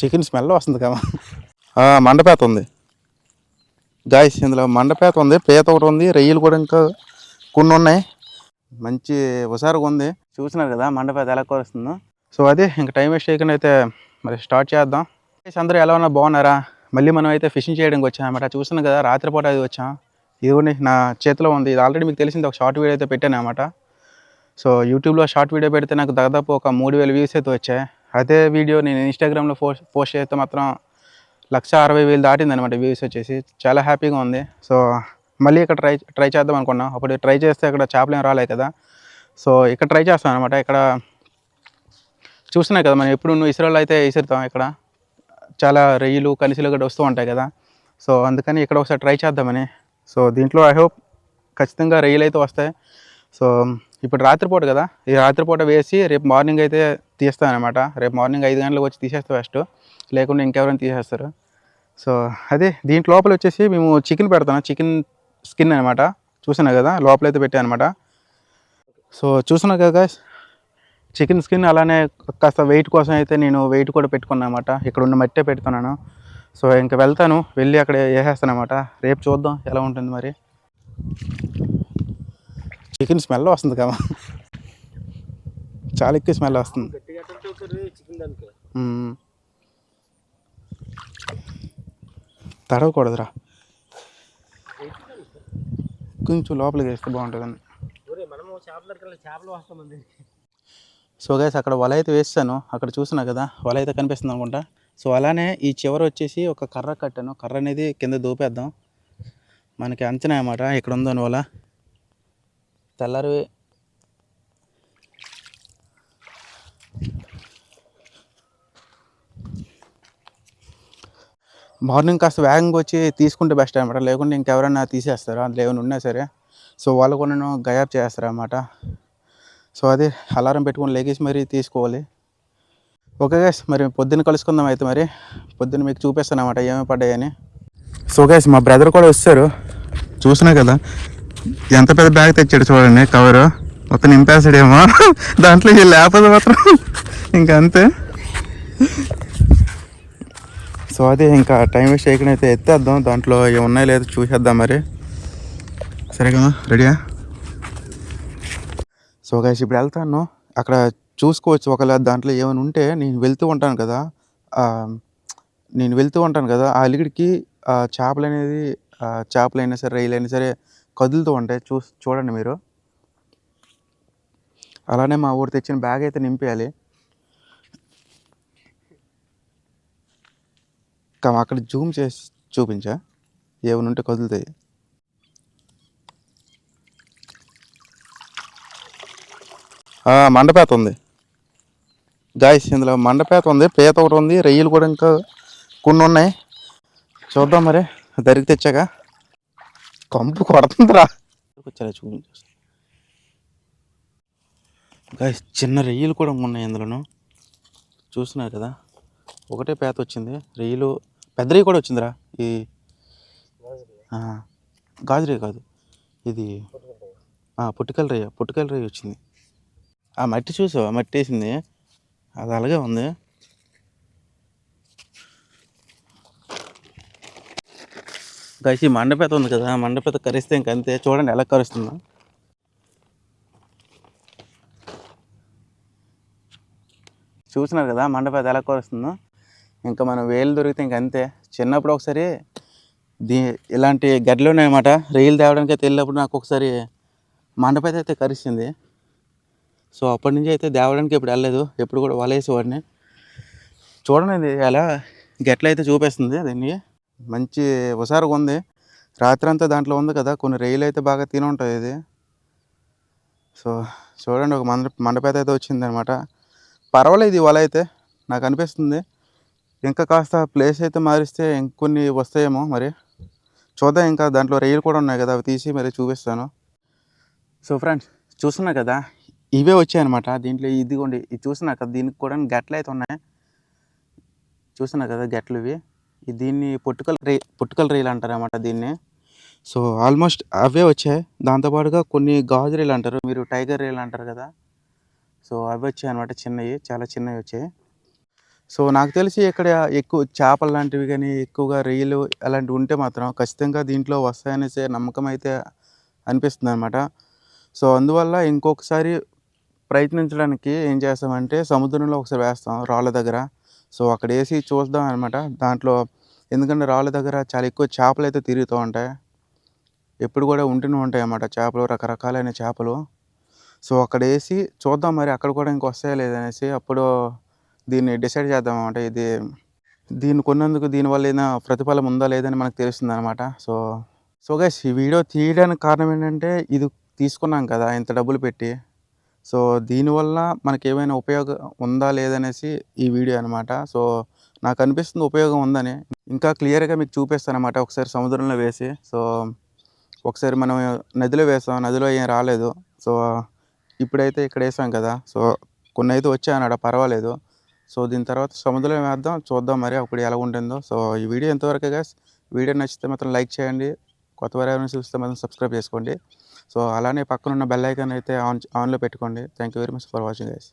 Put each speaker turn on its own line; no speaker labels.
Chicken smell వస్తుంది కదా. మండపేత ఉంది. గాయస్ ఇందులో మండపేత ఉంది పీత ఒకటి ఉంది రొయ్యలు కూడా ఇంకా కొన్ని ఉన్నాయి. మంచి హుషారుగా ఉంది. చూసినారు కదా మండపేత ఎలా కోరుస్తుందో. సో అదే ఇంకా టైం వేస్ట్ చేయకుండా అయితే మరి స్టార్ట్ చేద్దాం. Guys, అందరూ ఎలా ఉన్నా బాగున్నారా? మళ్ళీ మనం అయితే ఫిషింగ్ చేయడానికి వచ్చాం. అనమాట చూసాను కదా రాత్రిపూట అది వచ్చాం. ఇది నా చేతిలో ఉంది. ఇది ఆల్రెడీ మీకు తెలిసింది ఒక షార్ట్ వీడియో అయితే పెట్టాను అనమాట సో యూట్యూబ్లో షార్ట్ వీడియో పెడితే నాకు దాదాపు ఒక మూడు వేల వ్యూస్ అయితే వచ్చాయి. అదే వీడియో నేను ఇన్స్టాగ్రామ్లో పోస్ట్ పోస్ట్ చేస్తే మాత్రం లక్ష అరవై వేలు దాటింది అనమాట వ్యూస్ వచ్చేసి. చాలా హ్యాపీగా ఉంది. సో మళ్ళీ ఇక్కడ ట్రై ట్రై చేద్దాం అనుకున్నాం. అప్పుడు ట్రై చేస్తే ఇక్కడ చేపలు ఏం కదా. సో ఇక్కడ ట్రై చేస్తాం అనమాట ఇక్కడ చూస్తున్నాయి కదా మనం. ఎప్పుడు నువ్వు ఇసురాలు అయితే ఇసురుతాం ఇక్కడ. చాలా రొయ్యలు కనిసిలు కూడా వస్తూ ఉంటాయి కదా. సో అందుకని ఇక్కడ ఒకసారి ట్రై చేద్దామని. సో దీంట్లో ఐ హోప్ ఖచ్చితంగా రొయ్యలు అయితే వస్తాయి. సో ఇప్పుడు రాత్రిపూట కదా. ఈ రాత్రిపూట వేసి రేపు మార్నింగ్ అయితే తీస్తాను అనమాట రేపు మార్నింగ్ ఐదు గంటలకు వచ్చి తీసేస్తాను ఫస్ట్ లేకుండా ఇంకెవరైనా తీసేస్తారు. సో అదే దీంట్ లోపల వచ్చేసి మేము చికెన్ పెడతాను. చికెన్ స్కిన్ అనమాట చూసినా కదా లోపల అయితే పెట్టాను అనమాట సో చూసినా కదా చికెన్ స్కిన్ అలానే కాస్త వెయిట్ కోసం అయితే నేను వెయిట్ కూడా పెట్టుకున్నాను అనమాట ఇక్కడ ఉన్న మట్టే పెడుతున్నాను. సో ఇంకా వెళ్తాను. వెళ్ళి అక్కడ వేసేస్తాను అనమాట రేపు చూద్దాం ఎలా ఉంటుంది మరి. చికెన్ స్మెల్ వస్తుంది కదా. చాలా ఎక్కువ స్మెల్ వస్తుంది. తడవకూడదురా. కొంచెం లోపలికి వేస్తే బాగుంటుందని. సో గైస్ అక్కడ వల అయితే వేస్తాను. అక్కడ చూసినా కదా వల అయితే కనిపిస్తుంది అనుకుంటా. సో అలానే ఈ చివర వచ్చేసి ఒక కర్ర కట్టాను. కర్ర అనేది కింద దూపేద్దాం. మనకి అంచనా అన్నమాట ఇక్కడ ఉందని వల. తెల్లారి మార్నింగ్ కాస్త వేగంగా వచ్చి తీసుకుంటే బెస్ట్ అనమాట లేకుంటే ఇంకెవరైనా తీసేస్తారు? అందులో ఏమైనా ఉన్నా సరే. సో వాళ్ళు కూడా నేను గయాబ్ చేస్తారు అనమాట సో అది అలారం పెట్టుకొని లెగేసి మరి తీసుకోవాలి. ఓకే గైస్ మరి పొద్దున్న కలుసుకుందాం అయితే మరి. పొద్దున్న మీకు చూపిస్తాను అనమాట ఏమేమి పడ్డాయని. సో గైస్ మా బ్రదర్ కూడా వస్తారు. చూసినా కదా ఎంత పెద్ద బ్యాగ్ తెచ్చాడు చూడండి కవరు మొత్తం నింపేసాడేమో దాంట్లో లేకపోతే మాత్రం. ఇంకంతే. అంతే సో అదే ఇంకా టైం వేస్ట్ చేయకుండా అయితే ఎత్తేద్దాం. దాంట్లో ఏమున్నాయో లేదో చూసేద్దాం మరి. సరే కదా రెడీయా? సో గైస్ ఇప్పుడు వెళ్తాను. అక్కడ చూసుకోవచ్చు. ఒకవేళ దాంట్లో ఏమైనా ఉంటే నేను వెళ్తూ ఉంటాను కదా. నేను వెళ్తూ ఉంటాను కదా. ఆ అలిగిడికి చేపలు అనేది చేపలైనా సరే రైలైనా అయినా సరే కదులుతూ ఉంటాయి. చూ చూడండి మీరు. అలానే మా ఊరు తెచ్చిన బ్యాగ్ అయితే నింపేయాలి. కా- అక్కడ జూమ్ చేసి చూపించా. ఏమైనా ఉంటే కదులుతాయి. మండపేత ఉంది. గాయస్ ఇందులో మండపేత ఉంది పీత ఒకటి ఉంది రొయ్యలు కూడా ఇంకా కొన్ని ఉన్నాయి. చూద్దాం మరి దరికి తెచ్చాక. కంపు కొడుతుందిరా. వచ్చారా చూపించు గాయస్ చిన్న రొయ్యలు కూడా ఉన్నాయి ఇందులోను. చూస్తున్నారు కదా ఒకటే పేత వచ్చింది. రొయ్యలు పెద్ద కూడా వచ్చిందిరా. ఈ గాజురే కాదు. ఇది పుట్టుకల రయ్య పుట్టుకల రయ్య వచ్చింది. ఆ మట్టి చూసావా? మట్టి వేసింది. అది అలాగే ఉంది. గైస్ ఈ మండపేత ఉంది కదా మండపేత కరిస్తే ఇంకంతే చూడండి ఎలా కరుస్తుందో. చూసినారు కదా మండపేత ఎలా కరుస్తుందో? ఇంకా మనం వేలు దొరికితే ఇంక అంతే. చిన్నప్పుడు ఒకసారి దీ ఇలాంటి గడ్డలు ఉన్నాయన్నమాట. రైలు తేవడానికి అయితే వెళ్ళినప్పుడు నాకు ఒకసారి మండపేత అయితే కరిచింది సో అప్పటి నుంచి అయితే దేవడానికి ఇప్పుడు వెళ్ళలేదు. ఎప్పుడు కూడా వలేసేవాడిని. చూడండి అలా గట్ల అయితే చూపిస్తుంది దీన్ని. మంచి హుషారుగా ఉంది. రాత్రి అంతా దాంట్లో ఉంది కదా కొన్ని రైలు అయితే బాగా తిని ఉంటాయి ఇది. సో చూడండి ఒక మండ మండపేత అయితే వచ్చింది అనమాట పర్వాలేదు ఇది వల అయితే నాకు అనిపిస్తుంది. ఇంకా కాస్త ప్లేస్ అయితే మారిస్తే ఇంకొన్ని వస్తాయేమో మరి. చూద్దాం ఇంకా దాంట్లో రైలు కూడా ఉన్నాయి కదా అవి తీసి మరి చూపిస్తాను. సో ఫ్రెండ్స్ చూస్తున్నా కదా ఇవే వచ్చాయన్నమాట. దీంట్లో ఇదిగోండి ఇది చూస్తున్నా కదా దీనికి కూడా గట్లు అయితే ఉన్నాయి. చూస్తున్నా కదా గట్లు ఇవి. దీన్ని పుట్టుకల రే పుట్టుకల రైలు అంటారు దీన్ని. సో ఆల్మోస్ట్ అవే వచ్చాయి. దాంతోపాటుగా కొన్ని గాజు రైలు అంటారు. మీరు టైగర్ రైలు అంటారు కదా. సో అవి వచ్చాయి అనమాట చిన్నవి చాలా చిన్నవి వచ్చాయి. సో నాకు తెలిసి ఇక్కడ ఎక్కువ చేపలు లాంటివి కానీ ఎక్కువగా రొయ్యలు అలాంటివి ఉంటే మాత్రం ఖచ్చితంగా దీంట్లో వస్తాయనేసే నమ్మకం అయితే అనిపిస్తుంది అనమాట సో అందువల్ల ఇంకొకసారి ప్రయత్నించడానికి ఏం చేస్తామంటే సముద్రంలో ఒకసారి వేస్తాం రాళ్ళ దగ్గర. సో అక్కడ వేసి చూద్దాం అనమాట దాంట్లో ఎందుకంటే రాళ్ళ దగ్గర చాలా ఎక్కువ చేపలు అయితే తిరుగుతూ ఉంటాయి. ఎప్పుడు కూడా ఉంటూనే ఉంటాయి అన్నమాట చేపలు రకరకాలైన చేపలు. సో అక్కడ వేసి చూద్దాం మరి అక్కడ కూడా ఇంకొస్తాయా లేదనేసి అప్పుడు దీన్ని డిసైడ్ చేద్దాం అనమాట ఇది దీన్ని కొన్నందుకు దీనివల్ల ఏదైనా ప్రతిఫలం ఉందా లేదని మనకు తెలుస్తుంది అనమాట సో సో గైస్ ఈ వీడియో తీయడానికి కారణం ఏంటంటే ఇది తీసుకున్నాం కదా ఇంత డబ్బులు పెట్టి. సో దీనివల్ల మనకి ఏమైనా ఉపయోగం ఉందా లేదనేసి ఈ వీడియో అనమాట సో నాకు అనిపిస్తుంది ఉపయోగం ఉందని. ఇంకా క్లియర్గా మీకు చూపిస్తాను అనమాట ఒకసారి సముద్రంలో వేసి. సో ఒకసారి మనం నదిలో వేసాం నదిలో ఏం రాలేదు. సో ఇప్పుడైతే ఇక్కడ వేసాం కదా. సో కొన్ని అయితే వచ్చాయన్నాడు పర్వాలేదు. సో దీని తర్వాత సముద్రంలో వేద్దాం చూద్దాం మరి అప్పుడు ఎలా ఉంటుందో. సో ఈ వీడియో ఎంతవరకు గైస్ వీడియో నచ్చితే మాత్రం లైక్ చేయండి. కొత్త వారు చూస్తే మాత్రం సబ్స్క్రైబ్ చేసుకోండి. సో అలానే పక్కనున్న బెల్ ఐకాన్ అయితే ఆన్ ఆన్లో పెట్టుకోండి. Thank you very much for watching guys